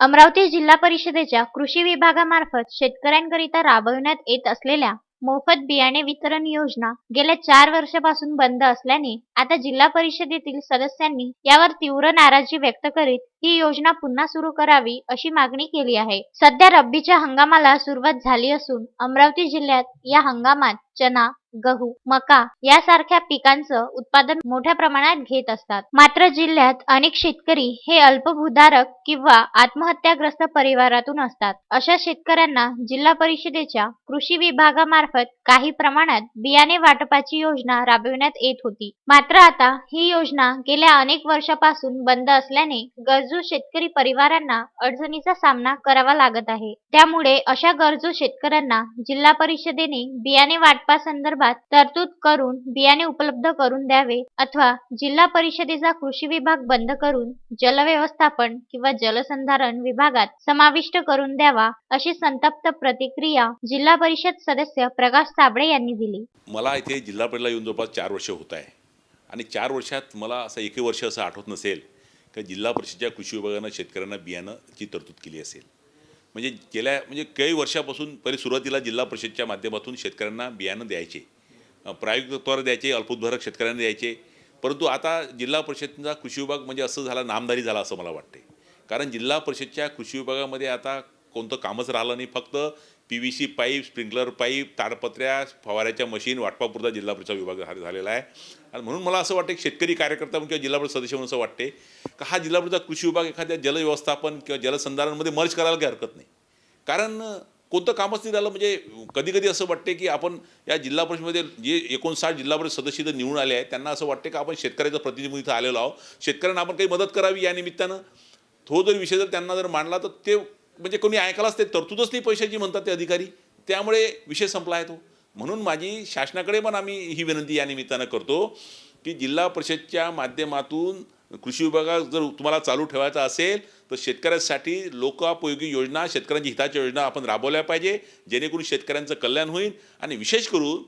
अमरावती जिल्हा परिषदेच्या कृषी विभागामार्फत शेतकऱ्यांकरिता राबविण्यात येत असलेल्या मोफत बियाणे वितरण योजना गेल्या चार वर्षापासून बंद असल्याने आता जिल्हा परिषदेतील सदस्यांनी यावर तीव्र नाराजी व्यक्त करीत ही योजना पुन्हा सुरू करावी अशी मागणी केली आहे. सध्या रब्बीच्या हंगामाला सुरुवात झाली असून अमरावती जिल्ह्यात या हंगामात चना गहू मका यासारख्या पिकांचं उत्पादन मोठ्या प्रमाणात घेत असतात. मात्र जिल्ह्यात अनेक शेतकरी हे अल्पभूधारक किंवा आत्महत्याग्रस्त परिवारातून असतात. अशा शेतकऱ्यांना जिल्हा परिषदेच्या कृषी विभागामार्फत काही प्रमाणात बियाणे वाटपाची योजना राबविण्यात येत होती. मात्र आता ही योजना गेल्या अनेक वर्षापासून बंद असल्याने गरजू शेतकरी परिवारांना अडचणीचा सामना करावा लागत आहे. त्यामुळे अशा गरजू शेतकऱ्यांना जिल्हा परिषदेने बियाणे संदर्भात तरतूद करून बियाणे उपलब्ध करून द्यावे अथवा जिल्हा परिषदेचा कृषी विभाग बंद करून जलव्यवस्थापन किंवा जलसंधारण विभागात समाविष्ट करून द्यावा अशी संतप्त प्रतिक्रिया जिल्हा परिषद सदस्य प्रकाश साबळे यांनी दिली. मला इथे जिल्हा परिषदेला येऊन जवळपास चार वर्ष होत आहे. आणि चार वर्षात मला असं एकही वर्ष असं आठवत नसेल की जिल्हा परिषदेच्या कृषी विभागानं शेतकऱ्यांना बियाणंची तरतूद केली असेल. म्हणजे गेल्या म्हणजे काही वर्षापासून पहिले सुरुवातीला जिल्हा परिषदच्या माध्यमातून शेतकऱ्यांना बियाणं द्यायचे. प्रायोगिक तत्वावर द्यायचे अल्पोद्धारक शेतकऱ्यांना द्यायचे. परंतु आता जिल्हा परिषदेचा कृषी विभाग म्हणजे असं झाला नामदारी झाला असं मला वाटते कारण जिल्हा परिषदच्या कृषी विभागामध्ये आता कोणतं कामच राहिलं नाही. फक्त P V C pipe sprinkler pipe ताडपत्र्या फवाऱ्याच्या मशीन वाटपापुरता जिल्हा परिषद विभाग झालेला आहे. आणि म्हणून मला असं वाटतं की शेतकरी कार्यकर्ता म्हणून किंवा जिल्हा परिषद सदस्य म्हणून असं वाटते का हा जिल्हा परिषद कृषी विभाग एखाद्या जलव्यवस्थापन किंवा जलसंधारणमध्ये मर्ज करायला काही हरकत नाही. कारण कोणतं कामच नाही झालं. म्हणजे कधी कधी असं वाटते की आपण या जिल्हा परिषदेमध्ये जे एकोणसाठ जिल्हा परिषद सदस्य इथं निवडून आले आहेत त्यांना असं वाटते का आपण शेतकऱ्याचं प्रतिनिधी इथं आलेलो आहोत. शेतकऱ्यांना आपण काही मदत करावी या निमित्तानं? तो जर विषय जर त्यांना जर मांडला तर ते म्हणजे कोणी ऐकायलाच ते तरतूदच नाही पैशाची म्हणतात ते अधिकारी. त्यामुळे विषय संपला आहे तो. म्हणून माझी शासनाकडे पण आम्ही ही विनंती या निमित्तानं करतो की जिल्हा परिषदच्या माध्यमातून कृषी विभागात जर तुम्हाला चालू ठेवायचा असेल तर शेतकऱ्यांसाठी लोकोपयोगी योजना शेतकऱ्यांची हिताच्या योजना आपण राबवल्या पाहिजे जेणेकरून शेतकऱ्यांचं कल्याण होईल. आणि विशेष करून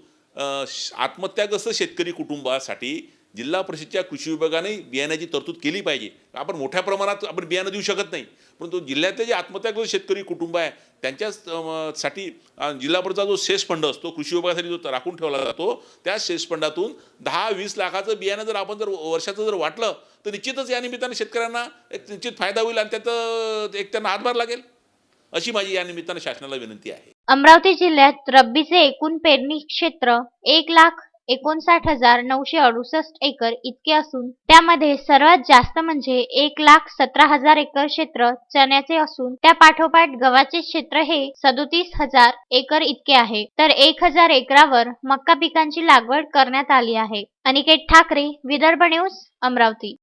आत्महत्याग्रस्त शेतकरी कुटुंबासाठी जिल्हा परिषदच्या कृषी विभागाने बियाण्याची तरतूद केली पाहिजे. आपण मोठ्या प्रमाणात आपण बियाणं देऊ शकत नाही. परंतु जिल्ह्यातले जे आत्महत्याग्रस्त शेतकरी कुटुंब आहे त्यांच्यासाठी जिल्हा परिषदचा जो सेस फंड असतो कृषी विभागासाठी जो राखून ठेवला जातो त्या सेस फंडातून दहा वीस लाखाचं बियाणं जर आपण जर वर्षाचं जर वाटलं तर निश्चितच या निमित्ताने शेतकऱ्यांना एक निश्चित फायदा होईल आणि त्यात एक त्यांना हातभार लागेल. अशी माझी या निमित्तानं शासनाला विनंती आहे. अमरावती जिल्ह्यात रब्बीचे एकूण पेरणी क्षेत्र एक लाख एकोणसाठ हजार नऊशे अडुसष्ट एकर इतके असून त्यामध्ये सर्वात जास्त म्हणजे एक लाख सतरा हजार एकर क्षेत्र चण्याचे असून त्या पाठोपाठ गव्हाचे क्षेत्र हे सदोतीस हजार एकर इतके आहे. तर एक हजार एकरावर मक्का पिकांची लागवड करण्यात आली आहे. अनिकेत ठाकरे विदर्भ न्यूज अमरावती.